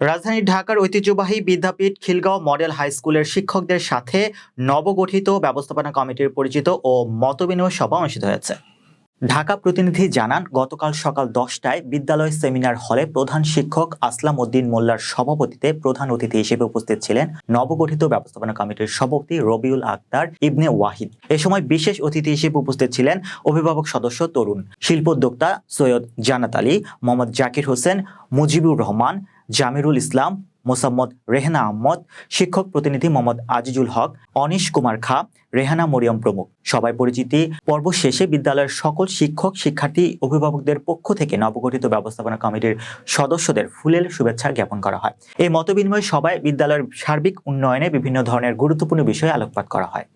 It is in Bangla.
রাজধানী ঢাকার ঐতিহ্যবাহী বিদ্যাপীঠ খিলগাঁও মডেল হাই স্কুলের শিক্ষকদের সাথে নবগঠিত ব্যবস্থাপনা কমিটির পরিচিত ও মতবিনিময় সভা অনুষ্ঠিত হয়েছে। ঢাকা প্রতিনিধি জানান, গতকাল সকাল দশটায় বিদ্যালয় সেমিনার হলে প্রধান শিক্ষক আসলাম উদ্দিন মোল্লার সভাপতিতে প্রধান অতিথি হিসেবে উপস্থিত ছিলেন নবগঠিত ব্যবস্থাপনা কমিটির সভাপতি রবিউল আক্তার ইবনে ওয়াহিদ। এ সময় বিশেষ অতিথি হিসেবে উপস্থিত ছিলেন অভিভাবক সদস্য তরুণ শিল্পোদ্যোক্তা সৈয়দ জানাত আলী, মোহাম্মদ জাকির হোসেন, মুজিবুর রহমান, জামিরুল ইসলাম মোসাম্মদ রেহানা আহমদ, শিক্ষক প্রতিনিধি মোহাম্মদ আজিজুল হক, অনিশ কুমার খা, রেহানা মরিয়ম প্রমুখ। সবাই পরিচিতি, পর্ব শেষে বিদ্যালয়ের সকল শিক্ষক, শিক্ষার্থী, অভিভাবকদের পক্ষ থেকে নবগঠিত ব্যবস্থাপনা কমিটির সদস্যদের ফুলেল শুভেচ্ছা জ্ঞাপন করা হয়। এই মতবিনিময় সভায় বিদ্যালয়ের সার্বিক উন্নয়নে বিভিন্ন ধরনের গুরুত্বপূর্ণ বিষয়ে আলোকপাত করা হয়।